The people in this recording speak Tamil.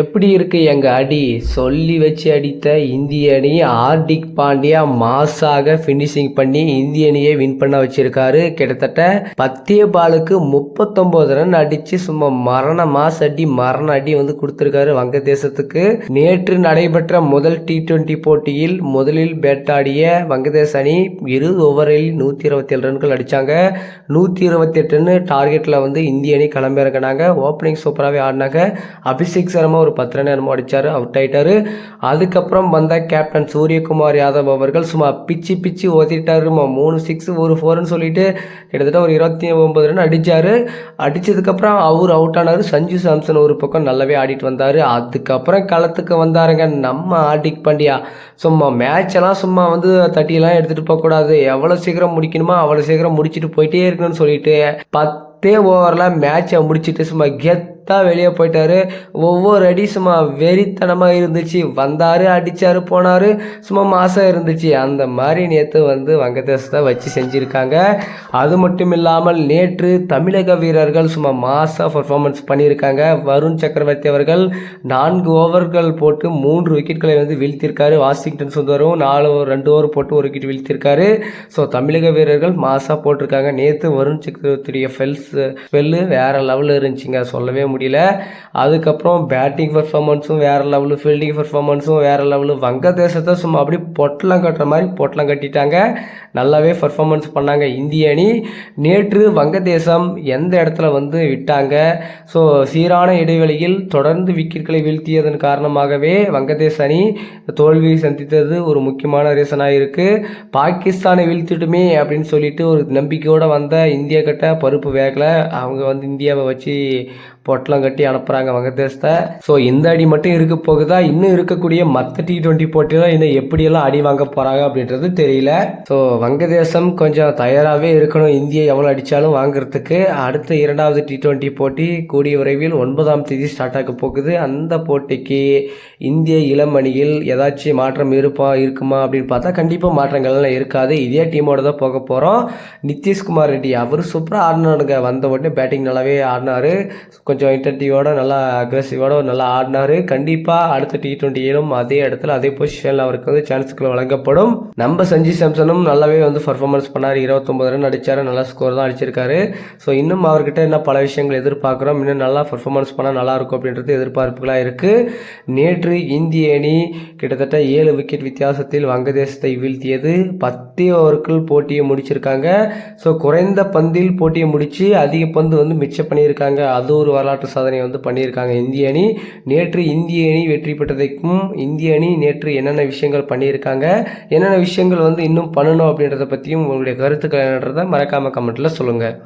எப்படி இருக்கு எங்கள் அடி? சொல்லி வச்சு அடித்த இந்திய அணி ஹார்திக் பாண்டியா மாஸாக ஃபினிஷிங் பண்ணி இந்திய அணியை வின் பண்ண வச்சிருக்காரு. கிட்டத்தட்ட பத்தே பாலுக்கு முப்பத்தொன்பது ரன் அடிச்சு சும்மா மரண மாஸ் அடி மரண அடி வந்து கொடுத்துருக்காரு வங்கதேசத்துக்கு. நேற்று நடைபெற்ற முதல் டி டுவெண்டி போட்டியில் முதலில் பேட்டாடிய வங்கதேச அணி இருபது ஓவரில் நூற்றி இருபத்தி ஏழு ரன்கள் அடித்தாங்க நூற்றி இருபத்தி எட்டுன்னு டார்கெட்டில் வந்து இந்திய அணி கிளம்பிறங்கினாங்க. ஓப்பனிங் சூப்பராகவே ஆடினாங்க. அபிஷேக் சர்மா ஒரு பத்து ரன் என்னமோ அடித்தார் அவுட் ஆகிட்டார் அதுக்கப்புறம் வந்த கேப்டன் சூரியகுமார் யாதவ் அவர்கள் சும்மா பிச்சு பிச்சு ஓத்திட்டாரு மூணு சிக்ஸ் ஒரு ஃபோர்னு சொல்லிட்டு கிட்டத்தட்ட ஒரு இருபத்தி ஒம்பது ரன் அடித்தார் அடித்ததுக்கப்புறம் அவர் அவுட் ஆனார். சஞ்சு சாம்சன் ஒரு பக்கம் நல்லாவே ஆடிட்டு வந்தார். அதுக்கப்புறம் களத்துக்கு வந்தாருங்க. நம்ம ஆர்டிக் பாண்டியா. சும்மா மேட்ச் எல்லாம் சும்மா வந்து தட்டியெல்லாம் எடுத்துகிட்டு போகக்கூடாது எவ்வளோ சீக்கிரம் முடிக்கணுமோ அவ்வளோ சீக்கிரம் முடிச்சுட்டு போயிட்டே இருக்கணும்னு சொல்லிட்டு பத்தே ஓவரில் மேட்சை முடிச்சிட்டு சும்மா கெத் கெத்தாக வெளியே போயிட்டார். ஒவ்வொரு அடி சும்மா வெறித்தனமாக இருந்துச்சு. வந்தார் அடித்தார் போனார். சும்மா மாதம் இருந்துச்சு. அந்த மாதிரி நேற்று வந்து வங்கதேசத்தை வச்சு செஞ்சுருக்காங்க. அது மட்டும் இல்லாமல் நேற்று தமிழக வீரர்கள் சும்மா மாசாக பர்ஃபார்மன்ஸ் பண்ணியிருக்காங்க. வருண் சக்கரவர்த்தி அவர்கள் நான்கு ஓவர்கள் போட்டு மூன்று விக்கெட்களை வந்து வீழ்த்திருக்காரு வாஷிங்டன் சுந்தரும் நாலு ஓவர் ரெண்டு ஓவர் போட்டு ஒரு விக்கெட் வீழ்த்திருக்காரு ஸோ தமிழக வீரர்கள் மாசாக போட்டிருக்காங்க. நேற்று வருண் சக்கரவர்த்தியுடைய ஃபெல்ஸ் ஸ்பெல்லு வேறு லெவலில் இருந்துச்சுங்க. சொல்லவே முடியல. அதுக்கப்புறம் பேட்டிங் பர்ஃபார்மன்ஸும் வேறு லெவலு ஃபீல்டிங் பர்ஃபார்மன்ஸும் வேறு லெவலு வங்கதேசத்தை சும்மா அப்படியே பொட்டலம் கட்டுற மாதிரி பொட்டலம் கட்டிட்டாங்க. நல்லாவே பர்ஃபார்மன்ஸ் பண்ணாங்க இந்திய அணி. நேற்று வங்கதேசம் எந்த இடத்துல வந்து விட்டாங்க? ஸோ சீரான இடைவெளியில் தொடர்ந்து விக்கெட்களை வீழ்த்தியதன் காரணமாகவே வங்கதேச அணி தோல்வி சந்தித்தது ஒரு முக்கியமான ரீசனாக இருக்குது பாகிஸ்தானை வீழ்த்திட்டுமே அப்படின்னு சொல்லிட்டு ஒரு நம்பிக்கையோடு வந்த இந்தியா கிட்ட பருப்பு வேகலை. அவங்க வந்து இந்தியாவை வச்சு பொட்டலம் கட்டி அனுப்புகிறாங்க வங்கதேசத்தை ஸோ இந்த அடி மட்டும் இருக்க போகுதா? இன்னும் இருக்கக்கூடிய மற்ற டி டுவெண்ட்டி போட்டியில் இன்னும் எப்படியெல்லாம் அடி வாங்க போகிறாங்க அப்படின்றது தெரியல. ஸோ வங்கதேசம் கொஞ்சம் தயாராகவே இருக்கணும். இந்தியா எவ்வளோ அடித்தாலும் வாங்குறதுக்கு. அடுத்த இரண்டாவது டி ட்வெண்ட்டி போட்டி கூடிய விரைவில் ஒன்பதாம் தேதி ஸ்டார்ட் ஆக போகுது. அந்த போட்டிக்கு இந்திய இளம் அணியில் ஏதாச்சும் மாற்றம் இருப்பா இருக்குமா அப்படின்னு பார்த்தா கண்டிப்பாக மாற்றங்கள்லாம் இருக்காது. இதே டீமோட தான் போக போகிறோம் நிதிஷ்குமார் ரெட்டி அவர் சூப்பராக ஆடினாருங்க. வந்த உடனே பேட்டிங் நல்லாவே ஆடினார். கொஞ்சம் மென்டாலிட்டியோட நல்லா அக்ரெசிவோட நல்லா ஆடினார். கண்டிப்பாக அடுத்த டி ட்வெண்ட்டியிலும் அதே இடத்துல அதே பொசிஷனில் அவருக்கு வந்து சான்ஸ்கள் வழங்கப்படும். நம்ம சஞ்சு சாம்சனும் நல்லாவே வந்து பர்ஃபார்மன்ஸ் பண்ணார். இருபத்தொம்பது ரன் அடித்தார் நல்லா ஸ்கோர் தான் அடிச்சிருக்காரு. ஸோ இன்னும் அவர்கிட்ட என்ன பல விஷயங்கள் எதிர்பார்க்குறோம். இன்னும் நல்லா பர்ஃபார்மன்ஸ் பண்ணால் நல்லா இருக்கும் அப்படின்றது எதிர்பார்ப்புகளாக இருக்குது நேற்று இந்திய அணி கிட்டத்தட்ட ஏழு விக்கெட் வித்தியாசத்தில் வங்கதேசத்தை வீழ்த்தியது. பத்து ஓவருக்குள் போட்டியை முடிச்சிருக்காங்க. ஸோ குறைந்த பந்தில் போட்டியை முடித்து அதிக பந்து வந்து மிச்சம் பண்ணியிருக்காங்க. அது ஒரு வரலாறு வரலாற்று சாதனை வந்து பண்ணியிருக்காங்க. இந்திய அணி நேற்று இந்திய அணி வெற்றி பெற்றதைக்கும் இந்திய அணி நேற்று என்னென்ன விஷயங்கள் பண்ணியிருக்காங்க என்னென்ன விஷயங்கள் வந்து இன்னும் பண்ணணும் அப்படின்றத பற்றியும் உங்களுடைய கருத்துக்கள் என்னன்றதை மறக்காமல் கமெண்ட்டில் சொல்லுங்கள்